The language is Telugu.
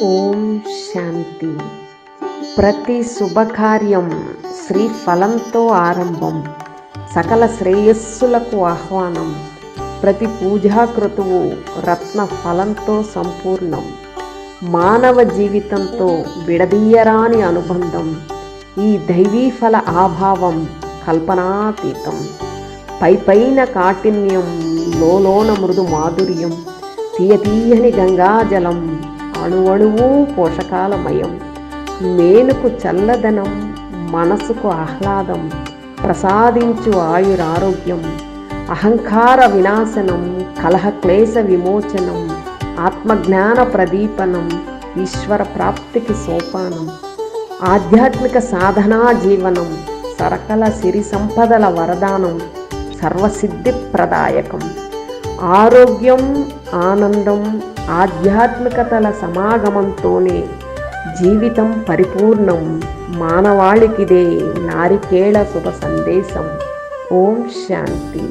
ఓం శాంతి. ప్రతి శుభకార్యం శ్రీ ఫలంతో ఆరంభం. సకల శ్రేయస్సులకు ఆహ్వానం. ప్రతి పూజాకృతువు రత్న ఫలంతో సంపూర్ణం. మానవ జీవితంతో విడదీయరాని అనుబంధం. ఈ దైవీ ఫల ఆభావం కల్పనాతీతం. పై పైన కాఠిన్యం లోలోన మృదు మాధుర్యం తీయతీయని గంగాజలం అణువణువు పోషకాలమయం. మేలుకు చల్లదనం మనసుకు ఆహ్లాదం ప్రసాదించు ఆయురారోగ్యం అహంకార వినాశనం కలహ క్లేశ విమోచనం ఆత్మజ్ఞాన ప్రదీపనం ఈశ్వర ప్రాప్తికి సోపానం ఆధ్యాత్మిక సాధనా జీవనం సరకల సిరి సంపదల వరదానం సర్వసిద్ధి ప్రదాయకం. ఆరోగ్యం ఆనందం ఆధ్యాత్మికతల సమాగమంతోనే జీవితం పరిపూర్ణం. మానవాళికిదే నారికేళ శుభ సందేశం. ఓం శాంతి.